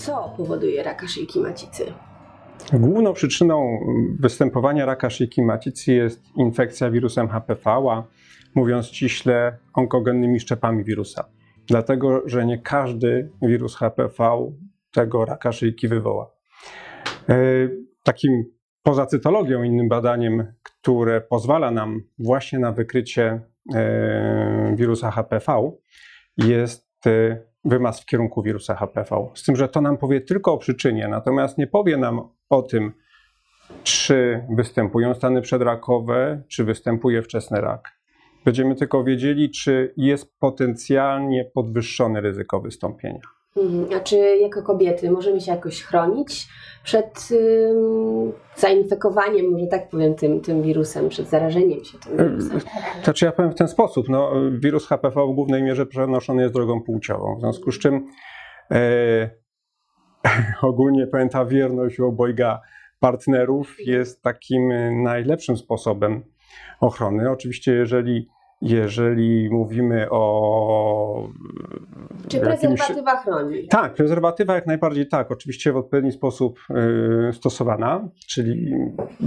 Co powoduje raka szyjki macicy? Główną przyczyną występowania raka szyjki macicy jest infekcja wirusem HPV, a mówiąc ściśle, onkogennymi szczepami wirusa. Dlatego, że nie każdy wirus HPV tego raka szyjki wywoła. E, Takim poza cytologią, innym badaniem, które pozwala nam właśnie na wykrycie e, wirusa HPV, jest wymaz w kierunku wirusa HPV. Z tym, że to nam powie tylko o przyczynie, natomiast nie powie nam o tym, czy występują stany przedrakowe, czy występuje wczesny rak. Będziemy tylko wiedzieli, czy jest potencjalnie podwyższone ryzyko wystąpienia. Mhm. A czy jako kobiety możemy się jakoś chronić przed zainfekowaniem, może tak powiem, tym, tym wirusem, przed zarażeniem się tym wirusem? Znaczy ja powiem w ten sposób, no, wirus HPV w głównej mierze przenoszony jest drogą płciową, w związku z czym e, ogólnie powiem ta wierność u obojga partnerów jest takim najlepszym sposobem ochrony. Oczywiście jeżeli, jeżeli mówimy o Czy jakimś- prezerwatywa chroni? tak, prezerwatywa jak najbardziej tak, oczywiście w odpowiedni sposób y, stosowana, czyli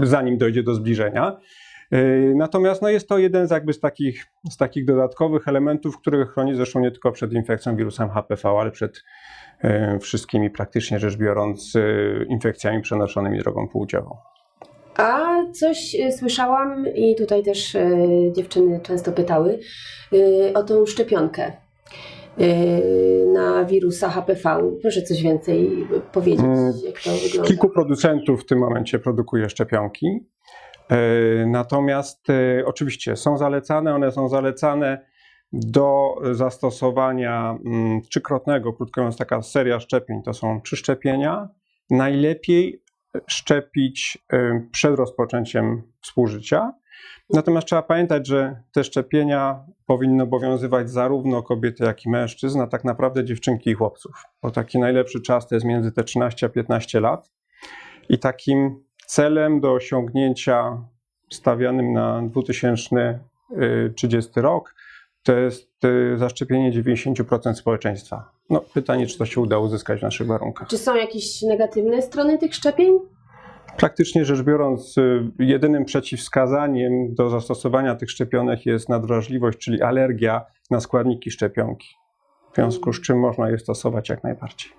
zanim dojdzie do zbliżenia. Y, Natomiast no, jest to jeden z, jakby z, takich, z takich dodatkowych elementów, który chroni zresztą nie tylko przed infekcją wirusem HPV, ale przed y, wszystkimi praktycznie rzecz biorąc y, infekcjami przenoszonymi drogą płciową. A coś słyszałam i tutaj też y, dziewczyny często pytały o tą szczepionkę na wirusa HPV. Proszę coś więcej powiedzieć, Mm, jak to wygląda. Kilku producentów w tym momencie produkuje szczepionki. E, Natomiast e, oczywiście są zalecane, one są zalecane do zastosowania mm, trzykrotnego, krótko mówiąc, taka seria szczepień to są trzy szczepienia. Najlepiej szczepić e, przed rozpoczęciem współżycia. Natomiast trzeba pamiętać, że te szczepienia powinny obowiązywać zarówno kobiety, jak i mężczyzn, a tak naprawdę dziewczynki i chłopców. Bo taki najlepszy czas to jest między te 13 a 15 lat. I takim celem do osiągnięcia stawianym na 2030 rok to jest y, zaszczepienie 90% społeczeństwa. No, pytanie, czy to się uda uzyskać w naszych warunkach. Czy są jakieś negatywne strony tych szczepień? Praktycznie rzecz biorąc, y, jedynym przeciwwskazaniem do zastosowania tych szczepionek jest nadwrażliwość, czyli alergia na składniki szczepionki. W związku z czym można je stosować jak najbardziej.